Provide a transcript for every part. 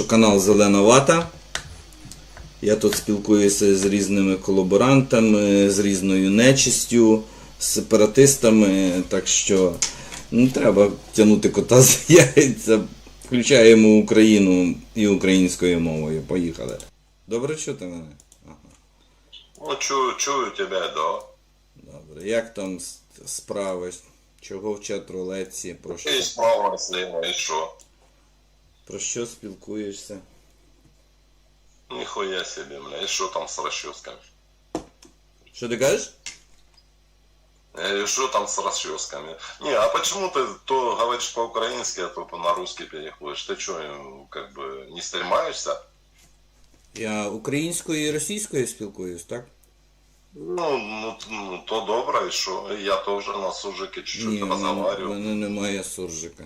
що канал Зелена Вата. Я тут спілкуюся з різними колаборантами, з різною нечистю, з сепаратистами, так що не треба тягнути кота за яйця. Включаємо Україну і українською мовою. Поїхали. Добре чути мене? Ага. Ну, чую, чую тебя, да. Добре. Як там справи? Чого вчать рулетці? Про що, И справа, и шо? про що спілкуєшся? Нихуя себе, бля, и шо там с расческами? Що ти кажеш? Э, И шо там с расческами? Не, а почему ты то говоришь по-украински, а то на русский переходишь? Ты что, как бы не стремаешься? Я українською і російською спілкуюсь, так? Ну, ну, т- ну, то добро, и шо? Я тоже на сужике чуть-чуть Ні, в мене, в разговариваю. мене немає суржика.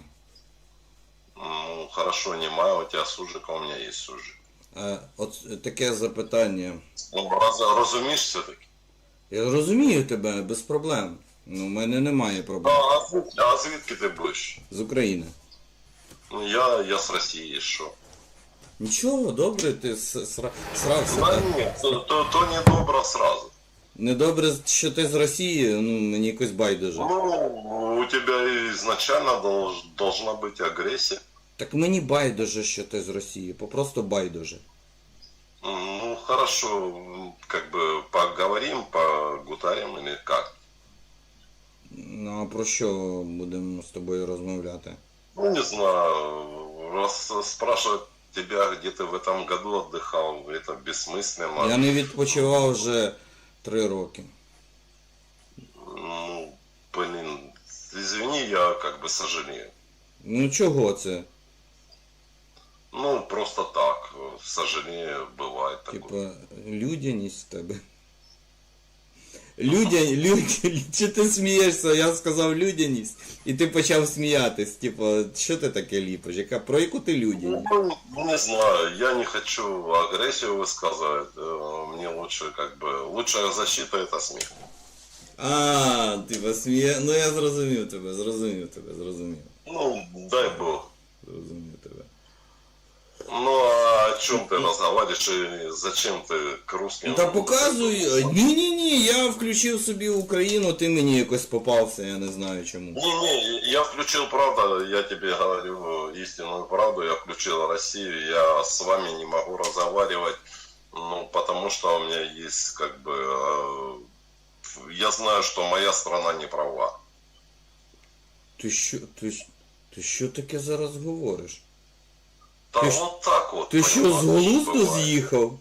Хорошо, не маю, у тебя сужик, а у меня есть сужик. А от таке запитання. Ну, раз, разумеешь все-таки? Я розумію тебе без проблем. Ну, в мене немає проблем. а, звід- а звідки ти будеш? З України. Ну, я, я з Росії, що? Нічого, добре, ти с- сра- срався. Та так? ні, то, то, то не добре сразу. Недобре, що ти з Росії, ну мені якось байдуже. Ну, у тебя изначально долж, должна быть агрессия. Так мені байдуже, що ти з Росії, попросту байдуже. Ну, хорошо, м, как бы поговорим, погутарим или как? Ну а про що будемо з тобою розмовляти? Ну, не знаю, раз спрашивать тебя, где ты в этом году отдыхал, это бессмысленно. Я не відпочивав вже три роки. Ну, блин, извини, я как бы сожалею. Ну чого це? Ну, просто так, э, сожалею, бывает такое. Типа, людяність в тебе. Людя, людя, чи ти смієшся? Я сказав людяність, і ти почав сміятись. Типа, що ти таке ліпиш? Яка, про яку ти людяність? Ну, не знаю, я не хочу агрессию высказывать. э, Мне лучше, как бы, лучшая защита это смех. А, типа сміє. Ну я зрозумів тебе, зрозумів тебе, зрозумів. Ну, дай бог. Зрозумів тебе. Ну, а о чем ты разговариваешь и зачем ты к русским? Та показуй. Ні-ні-ні, я включив собі Україну, ти мені якось попався, я не знаю чому. Не-не, я включил правду, я тебе говорю э, истинную правду, я включил Россию, я с вами не могу разговаривать, ну, потому что у меня есть, как бы, э, я знаю, что моя страна не права. Ти що, ти, щ- ти що таке зараз говориш? Да Ты ж- вот так вот. Ти що, з понимаешь, глузду бывает. з'їхав?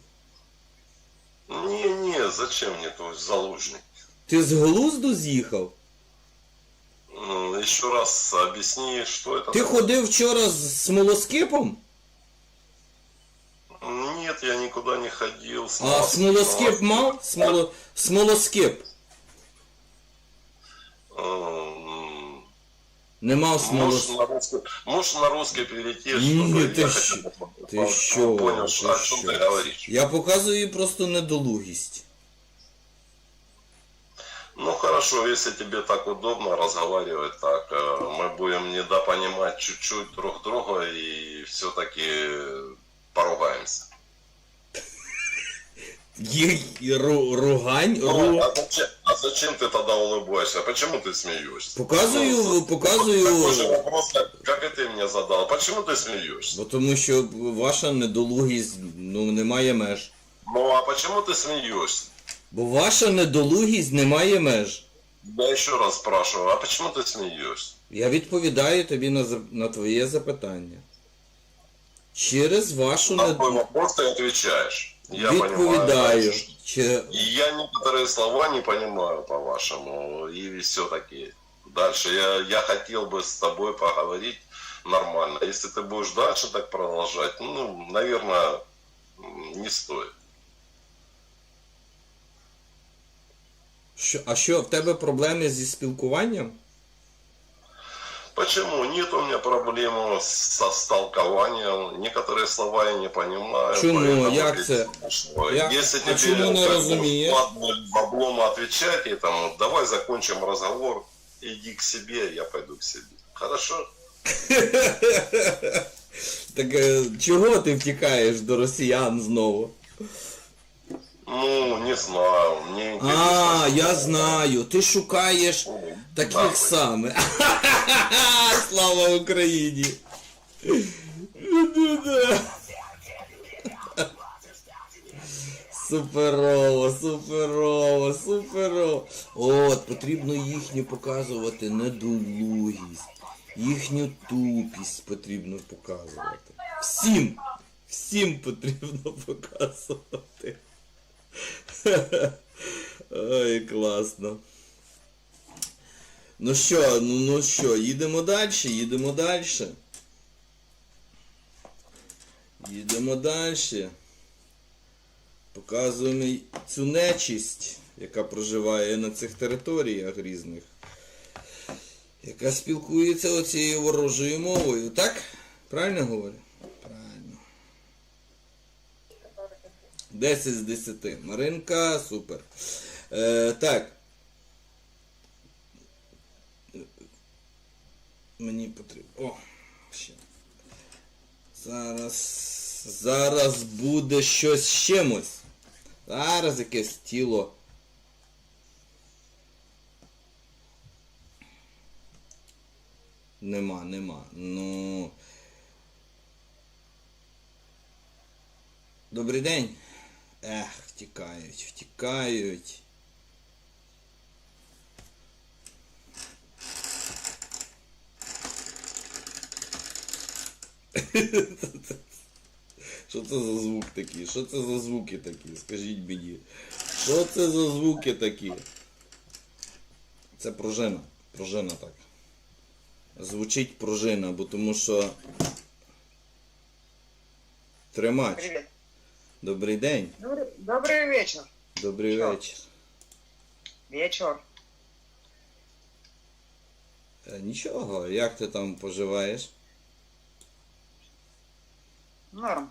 Не-не, зачем мне твой залужник? Ти з глузду з'їхав? Ну, еще раз объясни, что это. Ти такое. ходив вчора з смолоскипом? Нет, я никуда не ходил. А смолоскип мав? Смоло... Смолоскип. М, Не мав Можешь смолоскип. на русский, можешь на русский перейти, Не, чтобы ты я щ- хотя бы Ти по- що? понял, Ти что- о чем що? ты говоришь. Я показую просто недолугість. Ну хорошо, если тебе так удобно разговаривать так, э, мы будем недопонимать чуть-чуть друг друга и все-таки поругаемся. Є є ру- ругань, Ну, ру... а, зачем, а зачем ты тогда улыбаешься? Почему ты смеешься? Показую, Ну, показую. Такой же вопрос, как, как и ты мне задал. Почему ты смеешься? Бо тому що ваша недолугість ну, не має меж. Ну а почему ты смеешься? Бо ваша недолугість не має меж. Я еще раз спрашиваю, а почему ты смеешься? Я відповідаю тобі на, за- на твоє запитання. Через вашу На твой недолугість. вопрос ты отвечаешь. Я Відповідаю. понимаю. Чи... И я некоторые слова не понимаю по-вашему. И все-таки дальше. Я, я хотел бы с тобой поговорить нормально. Если ты будешь дальше так продолжать, ну, наверное, м, не стоит. Що, а що, в тебе проблеми зі спілкуванням? Почему? Нет у меня проблем со столкованием. Некоторые слова я не понимаю. Чему? поэтому Як ты- це? Что, Я- Если а тебе чому не как бы розумієш? складно баблом отвечать этому, давай закончим разговор, иди к себе, я пойду к себе. Хорошо? Так е, чого ти втікаєш до росіян знову? Ну, не знаю, мне интересно. А, я знаю, ти шукаєш таких самих. Слава Україні! Суперово, суперово, суперово. От, потрібно їхню показувати недолугість. Їхню тупість потрібно показувати. Всім! Всім потрібно показувати. Ой, класно. Ну що, ну, ну що, їдемо далі, їдемо далі. Їдемо далі. Показуємо цю нечисть, яка проживає на цих територіях різних. Яка спілкується оцією ворожою мовою. Так? Правильно говорю? 10 з 10. Маринка, супер. Е, так. Мені потрібно. О! Ще. Зараз. Зараз буде щось з чимось. Зараз якесь тіло. Нема, нема. Ну. Добрий день. Ех, втікають, втікають. Що це за звук такий? Що це за звуки такі? Скажіть мені. Що це за звуки такі? Це пружина. Пружина так. Звучить пружина, бо тому що. Тримач. Привет. Добрий день. Добрый, добрый вечер. Добрий Що? вечір. Вечер. Е, Нічого, як ти там поживаєш? Норм.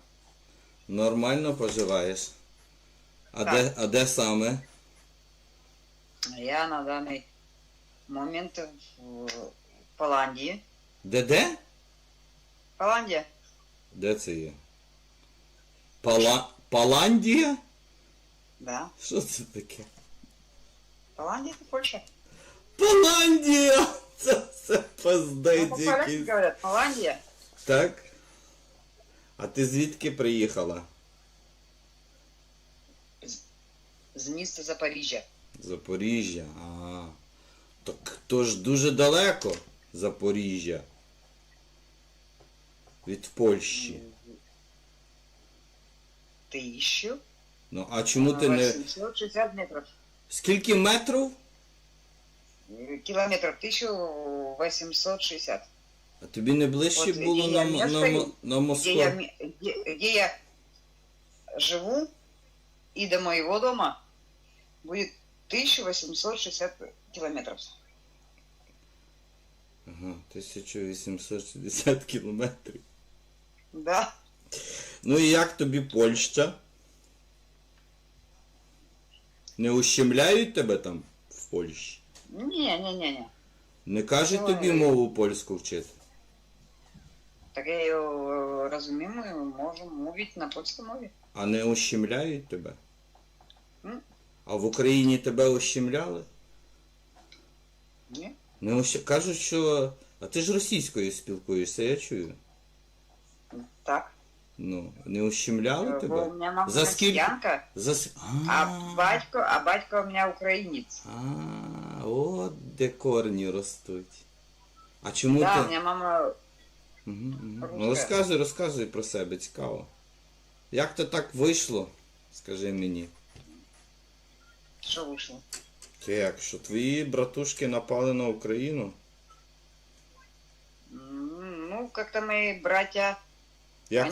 Нормально поживаєш? А Так. де, а де саме? Я на данный момент в Голландии. Де де? Голландия? Де це є? Пала... Паландія? Да. Що це таке? Голландия это Польша. Паландія! Це все Ну, пиздець по-поляки якийсь. говорят, Голландия. Так? А ти звідки приїхала? З міста Запоріжжя. Запоріжжя. А. Так то ж дуже далеко Запоріжжя. Від Польщі. Тисячу. Ну а чому ти не. 860 метров. Скільки метрів? Километров 1860. А тобі не ближче От було і на, я на, на Где Москву? я, ме- где, где я живу и до моего дома будет 1860 километров. Ага, 1860 кілометрів. Да. Ну і як тобі Польща? Не ущемляють тебе там в Польщі? Не-не-не-не. Не кажуть Ой. тобі мову польську вчити? Так я ее розумію, можемо мовити на польській мові. А не ущемляють тебе? М? А в Україні тебе ущемляли? Ні? Не ущ... Кажуть, що. А ти ж російською спілкуєшся, я чую. Так. Ну, не ущемляли Бо у тебе? мене мама За скільки? росіянка, За... с- а батько, а батько у мене українець. А, от де корні ростуть. А чому Да, у ти. мене мама Угу, угу. Русська. Ну розказуй, розказуй про себе, цікаво. Як то так вийшло? Скажи мені. що вийшло? Як, що твої братушки напали на Україну? М, Ну, как-то мои братья, Як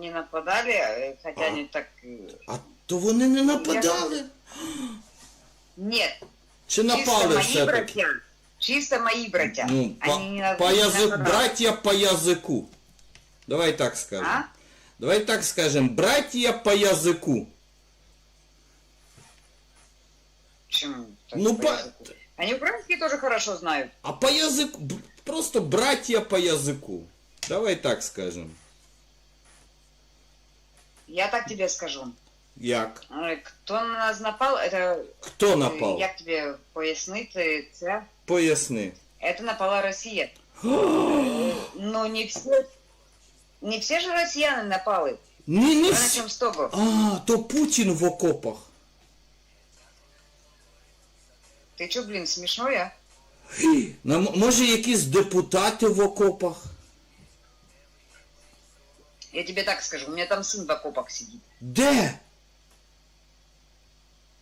не нападали, э, хотя А. они так... э, А то вони не нападали? Нет, Чи чисто напали мои все-таки? братья. Чисто мои братья. Ну, по, Они не на- по не язик, нападали. браття по язику. Давай так скажемо. А? Давай так скажемо. Браття по язику. Почему? так Ну, по по- языку? Они украинский тоже хорошо знают. А по язику. б- Просто браття по язику. Давай так скажемо. Я так тебе скажу. Як? Е, Хто на нас напал, это Хто напав? як тобі пояснити це? Поясни. Это напала Росія. Но не все, не все же россияне напали. Ні, не Мы всі. начнем с того. А, то Путін в окопах. Ты что, блин, смешной, а? Хі, на- Може якісь депутати в окопах? Тебе так скажу, у меня там сын в окопах сидит. Де?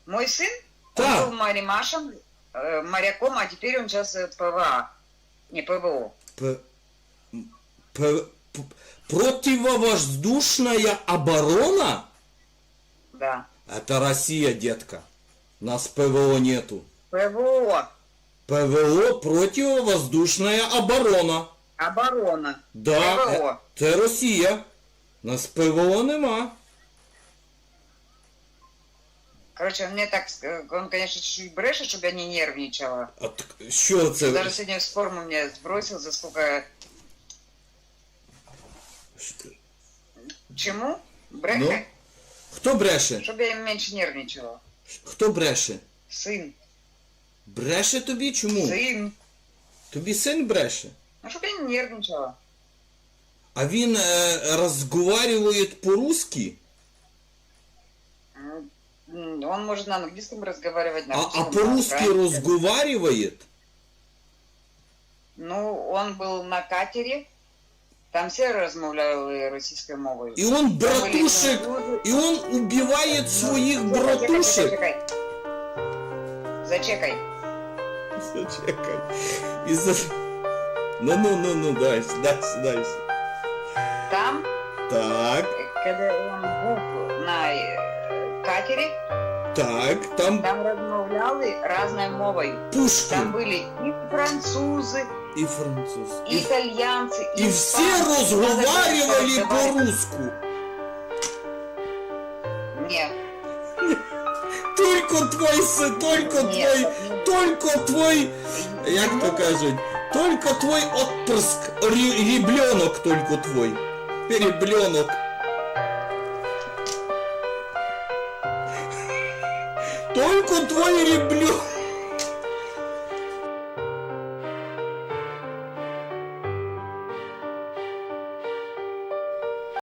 Мой сын, Да. он был маримашем, э, моряком, а теперь он сейчас э, ПВА. Не ПВО. П... П... П... Противовоздушная оборона? Да. Это Россия, детка. Нас ПВО нету. ПВО. ПВО противовоздушная оборона. Оборона. Да, ПВО. е- це Росія. Нас ПВО нема. Короче, он мне так, ск- он, конечно, чуть-чуть брешет, чтобы я не нервничала. А так що це? Даже сегодня в форму меня сбросил, за сколько... Чему? Ну? Брехать? Хто бреше? Чтобы я меньше нервничала. Хто бреше? Сын. Бреше тобі чому? Сын. Тобі син бреше? Ну, чтобы я не нервничала. А він е, розговарює по-русски? М, м, Он может на английском разговаривать, на А, а русском, на по-русски украинском. разговаривает? Ну, он был на катере. Там все розмовляли російською мовою. И он Там были братушек, французы. и он убивает своих Ну, Чекай, чекай, братушек. чекай, Зачекай. Зачекай. І за... Ну, ну, ну, ну, дальше, дальше, дальше. Там, Так, коли он був на е, катері, так, там там розмовляли різною мовою. Там Пушкин були і французи, и француз. і И, італьянці, і и все іспанці. разговаривали Надо было по-русски. Ні. Только твой сын, только Ні. твой, только твой, як то кажуть, только твой отпрыск, ре- ребенок только твой. Ребенок. Только твой ребенок.